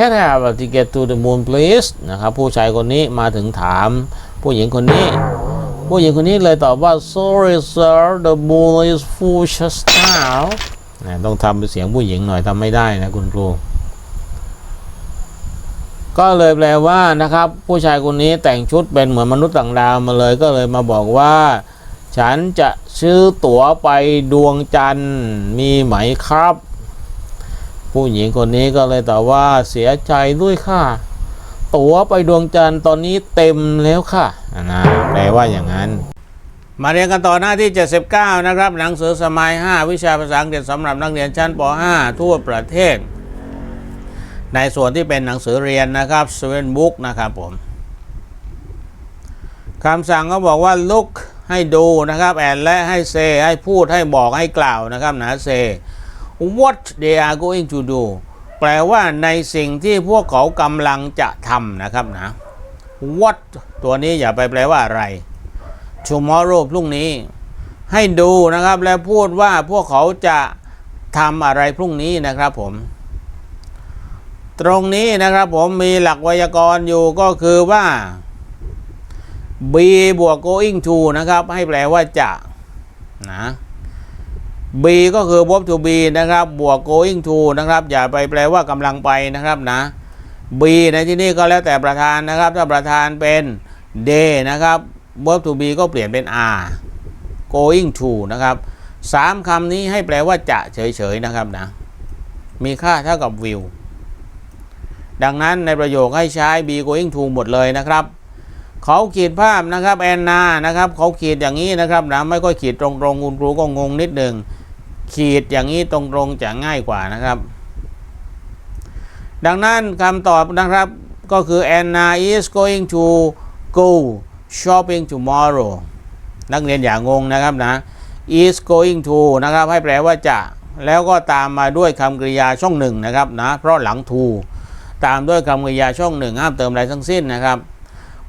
can I have ticket to the moon please นะครับผู้ชายคนนี้มาถึงถาม ผู้หญิงคนนี้ ผู้หญิงคนนี้เลยตอบว่า sorry sir the moon is full just now นะต้องทำเป็นเสียงผู้หญิงหน่อยทำไม่ได้นะคุณครูก็เลยแปลว่านะครับ ผู้ชายคนนี้แต่งชุดเป็นเหมือนมนุษย์ต่างดาวมาเลยก็เลยมาบอกว่า ฉันจะซื้อตั๋วไปดวงจันทร์มีไหมครับ ผู้หญิงคนนี้ก็เลยแตอบว่าเสียใจด้วยค่ะ ตั๋วไปดวงจันทร์ตอนนี้เต็มแล้วค่ะนะแปลว่าอย่างนั้น มาเรียนกันต่อหน้าที่ 79 นะครับ หนังสือสมัย 5 วิชาภาษาอังกฤษสำหรับนักเรียนชั้นป .5 ทั่วประเทศ ในส่วนที่เป็นหนังสือเรียนนะครับ s w e n book นะครับผมคำสั่งก็บอกว่า look ให้ดูนะครับ and และให้ say ให้พูดให้บอกให้กล่าวนะครับนะ say what they are going to do แปลว่าในสิ่งที่พวกเขากำลังจะทำนะครับนะ what ตัวนี้อย่าไปแปลว่าอะไร tomorrow พรุ่งนี้ ให้ดูนะครับและพูดว่าพวกเขาจะทำอะไรพรุ่งนี้นะครับผม ตรงนี้นะครับผมมีหลักไวยากรณ์อยู่ก็คือว่า be บวก going to นะครับ ให้แปลว่าจะนะ b ก็คือ verb to be นะครับ บวก going to นะครับ อย่าไปแปลว่ากำลังไปนะครับนะ b ในที่นี้ก็แล้วแต่ประธานนะครับ ถ้าประธานเป็น day นะครับ verb to be ก็เปลี่ยนเป็น are going to นะครับสามคำนี้ให้แปลว่าจะเฉยๆนะครับนะ มีค่าเท่ากับ will ดังนั้นในประโยคให้ใช้ be going to หมดเลยนะครับ เขาขีดภาพนะครับแอนนานะครับ เขาขีดอย่างนี้นะครับนะไม่ค่อยขีดตรงๆคุณครูก็งงนิดหนึ่ง ขีดอย่างนี้ตรงๆจะง่ายกว่านะครับ ดังนั้นคำตอบนะครับก็คือ Anna is going to go shopping tomorrow นักเรียนอย่างงงนะครับนะ is going to นะครับ ให้แปลว่าจะ แล้วก็ตามมาด้วยคำกริยาช่องหนึ่งนะครับนะ เพราะหลัง to ตามด้วยคำกริยาช่องหนึ่งห้ามเติมอะไรทั้งสิ้นนะครับ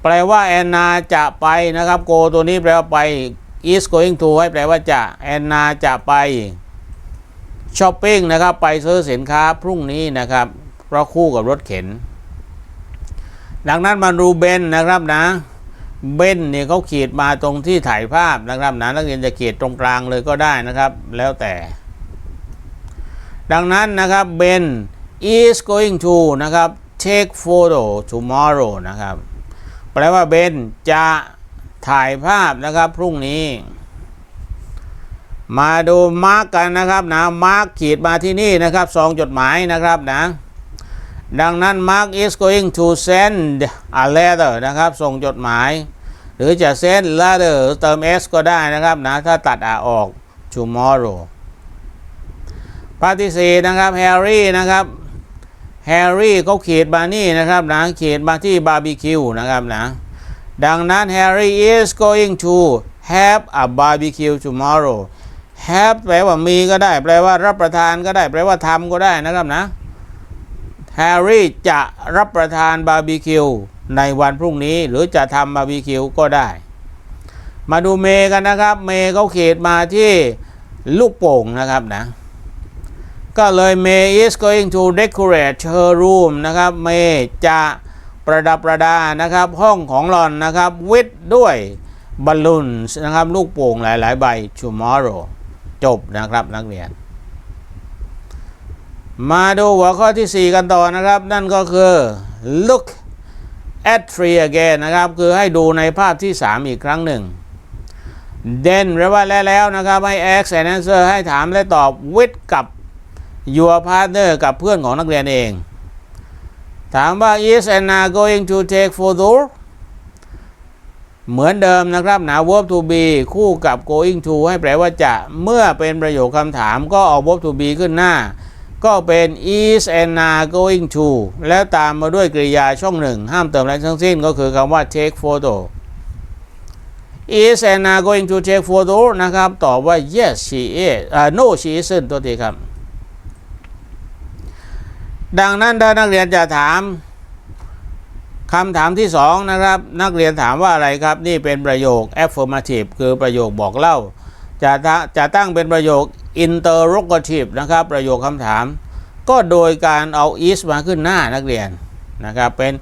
แปลว่าแอนนาจะไปนะครับ go ตัวนี้แปลว่าไป is going to ให้แปลว่าจะแอนนาจะไป ช้อปปิ้งนะครับไปซื้อสินค้าพรุ่งนี้นะครับ เพราะคู่กับรถเข็น ดังนั้นมาดูเบนนะครับนะ เบนเนี่ยเขาขีดมาตรงที่ถ่ายภาพนะครับนะนักเรียนจะขีดตรงกลางเลยก็ได้นะครับ แล้วแต่ ดังนั้นนะครับเบน is going to นะครับ take photo tomorrow นะครับ แปลว่าเบนจะถ่ายภาพนะครับพรุ่งนี้ มาดูมาร์กกันนะครับนะมาร์กขีดมาที่นี่นะครับสองจดหมายนะครับนะดังนั้น Mark is going to send a letter นะครับ ส่งจดหมาย หรือจะ send letter เติม s ก็ได้นะครับนะ ถ้าตัดอ่ออก tomorrow ภาพที่สี่นะครับ Harry นะครับ Harry เขาขีดมานี่นะครับนะขีดมาที่บาร์บีคิวนะครับนะ ดังนั้น Harry is going to have a barbecue tomorrow have แปลว่ามีก็ได้ แปลว่ารับประทานก็ได้ แปลว่าทำก็ได้นะครับนะแฮร์รี่จะรับประทานบาร์บีคิวในวันพรุ่งนี้ หรือจะทำบาร์บีคิวก็ได้ มาดูเมย์กันนะครับ เมย์เขาเขีดมาที่ลูกโป่งนะครับนะ ก็เลยเมย์ is going to decorate her room นะครับ เมย์จะประดับประดานะครับ ห้องของหลอนนะครับ with ด้วยบอลลูนนะครับ ลูกโป่งหลาย ๆ ใบ tomorrow จบนะครับนักเรียน มาดูหัวข้อที่ 4 กันต่อนะครับ นั่นก็คือ look at tree again นะครับ คือให้ดูในภาพที่ 3 อีกครั้งหนึ่ง then แปลว่าแล้วแล้วนะครับ ให้ ask and answer ให้ถามและตอบ with กับ your partner กับเพื่อนของนักเรียนเอง ถามว่า is Anna going to take photo เหมือนเดิมนะครับนะ verb to be คู่กับ going to ให้แปลว่าจะเมื่อเป็นประโยคคำถามก็เอา verb to be ขึ้นหน้า ก็เป็น is Anna going to แล้วตามมาด้วยกริยาช่องหนึ่ง ห้ามเติมอะไรทั้งสิ้นก็คือคำว่า take photo is Anna going to take photo นะครับ ตอบว่า yes she is อ่า no she isn't ตัวทีครับ ดังนั้นถ้านักเรียนจะถาม คำถามที่สองนะครับ นักเรียนถามว่าอะไรครับ นี่เป็นประโยค affirmative คือประโยคบอกเล่า จะจะตั้งเป็นประโยค interrogative นะครับ ประโยคคำถามกก็โดยการเอา is มาขึ้นหน้านักเรียนนะครับเป็น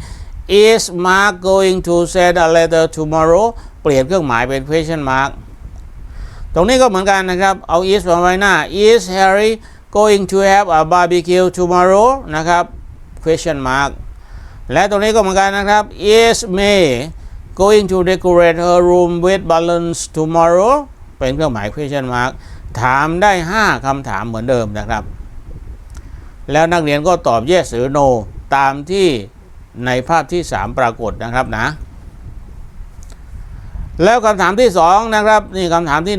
is Mark going to send a letter tomorrow เปลี่ยนเครื่องหมายเป็น question mark ตรงนี้ก็เหมือนกันนะครับ เอา is มาไว้หน้า is Harry going to have a barbecue tomorrow นะครับ question mark และตรงนี้ก็เหมือนกันนะครับ is May going to decorate her room with balloons tomorrow เป็นเครื่องหมาย question mark ถามได้ 5คำถามเหมือนเดิมนะครับ แล้วนักเรียนก็ตอบ yes หรือ no ตามที่ในภาพที่ 3 ปรากฏนะครับนะ แล้วคำถามที่ 2 นะครับ นี่คำถามที่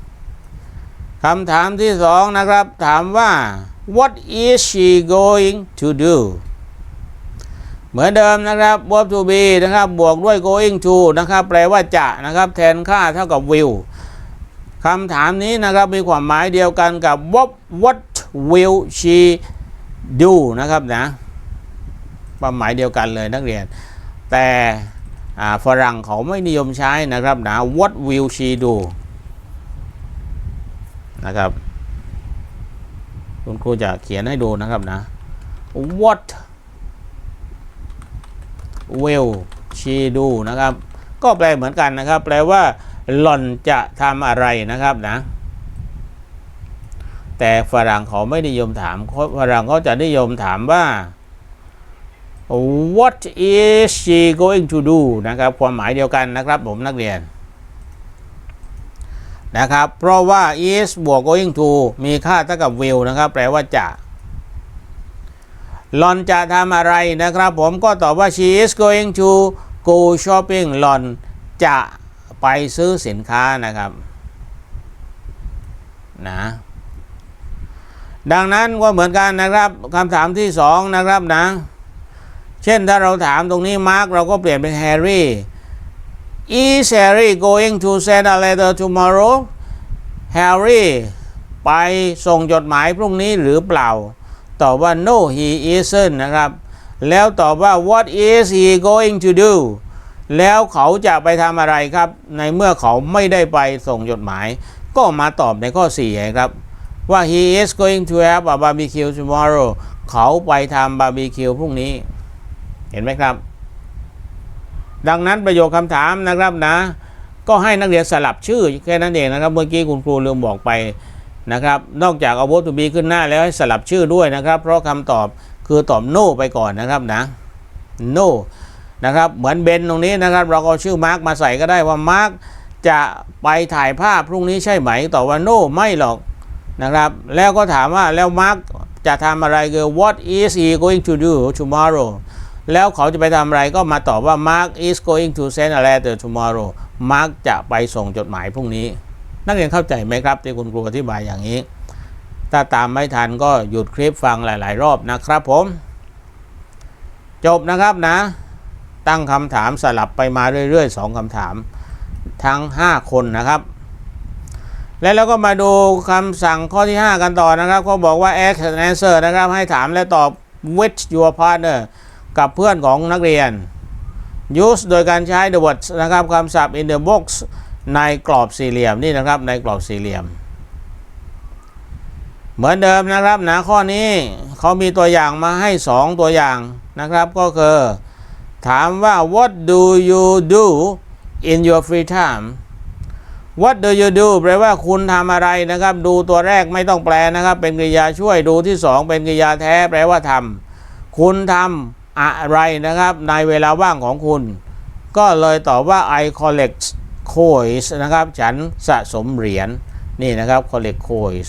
1คำถามที่ 2 นะครับ ถามว่า what is she going to do เหมือนเดิมนะครับ verb to be นะครับบวกด้วย going to นะครับแปลว่าจะนะครับแทนค่าเท่ากับ will คำถามนี้นะครับมีความหมายเดียวกันกับ what what will she do นะครับนะความหมายเดียวกันเลยนักเรียน แต่ฝรั่งเขาไม่นิยมใช้นะครับนะ what will she do นะครับ คุณครูจะเขียนให้ดูนะครับนะ what will she do นะครับ ก็แปลเหมือนกันนะครับ แปลว่า หล่อนจะทำอะไรนะครับนะ แต่ฝรั่งเขาไม่นิยมถามฝรั่งเขาจะนิยมถามว่า what is she going to do นะครับ ความหมายเดียวกันนะครับผมนักเรียนนะครับ เพราะว่า is บวก going to มีค่าเท่ากับ will นะครับ แปลว่าจะ หลอนจะทำอะไรนะครับ ผมก็ตอบว่า she is going to go shopping หลอนจะไปซื้อสินค้านะครับนะดังนั้นก็เหมือนกันนะครับคำถามที่สองนะครับนะ เช่นถ้าเราถามตรงนี้มาร์กเราก็เปลี่ยนเป็นแฮร์รี่ is Harry going to send a letter tomorrow Harry ไปส่งจดหมายพรุ่งนี้หรือเปล่า ตอบว่า no he isn't นะครับ แล้วตอบว่า what is he going to do แล้วเขาจะไปทำอะไรครับ ในเมื่อเขาไม่ได้ไปส่งจดหมาย ก็มาตอบในข้อ4ครับ ว่า he is going to have a barbecue tomorrow เขาไปทำบาร์บีคิวพรุ่งนี้ เห็นไหมครับ ดังนั้นประโยคคำถามนะครับนะ ก็ให้นักเรียนสลับชื่อแค่นั้นเองนะครับ เมื่อกี้คุณครูลืมบอกไป นะครับนอกจากเอา verb to be ขึ้นหน้าแล้วให้สลับชื่อด้วยนะครับ เพราะคำตอบคือตอบโ no ไปก่อนนะครับนะโ no นะครับเหมือนเบนตรงนี้นะครับ เราก็ชื่อมาร์กมาใส่ก็ได้ว่ามาร์กจะไปถ่ายภาพพรุ่งนี้ใช่ไหมตอบว่าโ no ไม่หรอกนะครับ แล้วก็ถามว่าแล้วมาร์กจะทำอะไรคือ what is he going to do tomorrow แล้วเขาจะไปทำอะไรก็มาตอบว่า Mark is going to send a letter tomorrow Mark จะไปส่งจดหมายพรุ่งนี้ นักเรียนเข้าใจไหมครับที่คุณครูอธิบายอย่างนี้ ถ้าตามไม่ทันก็หยุดคลิปฟังหลาย ๆ รอบนะครับผม จบนะครับนะ ตั้งคำถามสลับไปมาเรื่อย ๆ 2คำถาม ทั้ง 5 คนนะครับ แล้วเราก็มาดูคำสั่งข้อที่ 5 กันต่อนะครับเขาบอกว่า ask and answer นะครับให้ถามและตอบ with your partner กับเพื่อนของนักเรียน use โดยการใช้ the words นะครับคำศัพท์ in the box ในกรอบสี่เหลี่ยมนี่นะครับในกรอบสี่เหลี่ยม เหมือนเดิมนะครับนะข้อนี้เขามีตัวอย่างมาให้ 2 ตัวอย่างนะครับก็คือถามว่า what do you do in your free time what do you do แปลว่าคุณทำอะไรนะครับ ดูตัวแรกไม่ต้องแปลนะครับ เป็นกริยาช่วยดูที่ 2 เป็นกริยาแท้แปลว่าทำคุณทำอะไรนะครับ ในเวลาว่างของคุณ ก็เลยตอบว่า I collect coins นะครับ ฉันสะสมเหรียญนี่นะครับ collect coins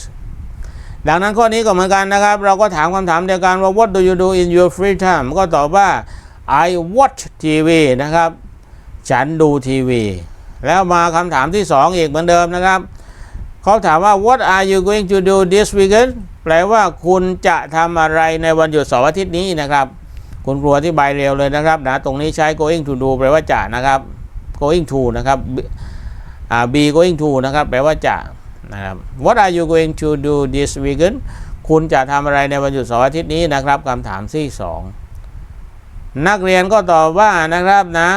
ดังนั้นข้อนี้ก็เหมือนกันนะครับ เราก็ถามคำถามเดียวกันว่า what do you do in your free time ก็ตอบว่า I watch TV นะครับ ฉันดูทีวี แล้วมาคำถามที่ 2 อีกเหมือนเดิมนะครับเขาถามว่า what are you going to do this weekend แปลว่าคุณจะทำอะไรในวันหยุดเสาร์อาทิตย์นี้นะครับ คุณครูอธิบายเร็วเลยนะครับนะตรงนี้ใช้ going to do แปลว่าจะนะครับ going to นะครับอ่า be going to นะครับ แปลว่าจะนะครับ what are you going to do this weekend คุณจะทำอะไรในวันหยุดเสาร์อาทิตย์นี้นะครับคำถามที่2นักเรียนก็ตอบว่านะครับนะ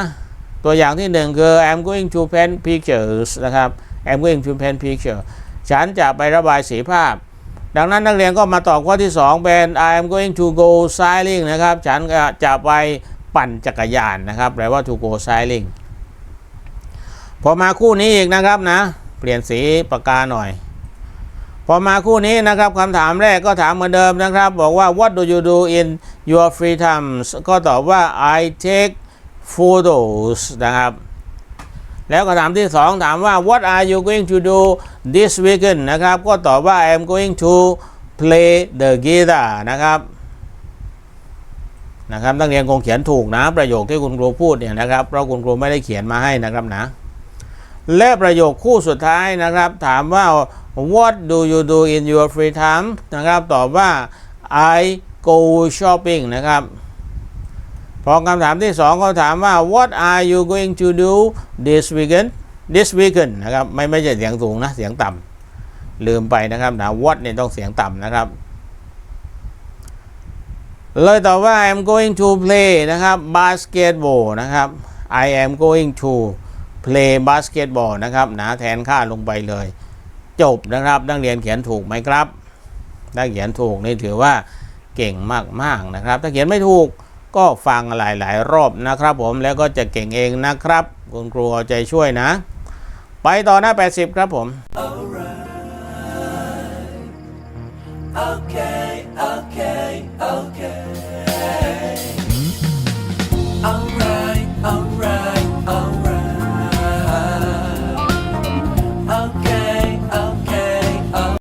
ตัวอย่างที่หนึ่งคือ I'm going to paint pictures นะครับ I'm going to paint picture ฉันจะไประบายสีภาพ ดังนั้นนักเรียนก็มาตอบข้อที่ 2 เป็น I am going to go cycling นะครับ ฉันจะไปปั่นจักรยานนะครับ แปลว่า to go cycling พอมาคู่นี้อีกนะครับนะ เปลี่ยนสีปากกาหน่อย พอมาคู่นี้นะครับคำถามแรกก็ถามเหมือนเดิมนะครับ บอกว่า what do you do in your free time ก็ตอบว่า I take photos นะครับแล้วคำถามที่ 2 ถามว่า what are you going to do this weekend นะครับ ก็ตอบว่า I am going to play the guitar นะครับนะครับนักเรียนคงเขียนถูกนะ ประโยคที่คุณครูพูดเนี่ยนะครับ เพราะคุณครูไม่ได้เขียนมาให้นะครับนะ และประโยคคู่สุดท้ายนะครับ ถามว่า what do you do in your free time นะครับตอบว่า I go shopping นะครับพอคำถามที่สองเขาถามว่า what are you going to do this weekend this weekend นะครับไม่ไม่ใช่เสียงสูงนะเสียงต่ำลืมไปนะครับนะ what เนี่ยต้องเสียงต่ำนะครับ เลยตอบว่า I'm going to play นะครับ basketball นะครับ I am going to play basketball นะครับหนะแทนค่าลงไปเลย จบนะครับนักเรียนเขียนถูกไหมครับถ้าเขียนถูกนี่ถือว่าเก่งมากๆนะครับ ถ้าเขียนไม่ถูกก็ฟังหลายๆ รอบนะครับ ผมแล้วก็จะเก่งเองนะครับ คุณครูเอาใจช่วยนะ ไปต่อหน้า 80 ครับผม Okay.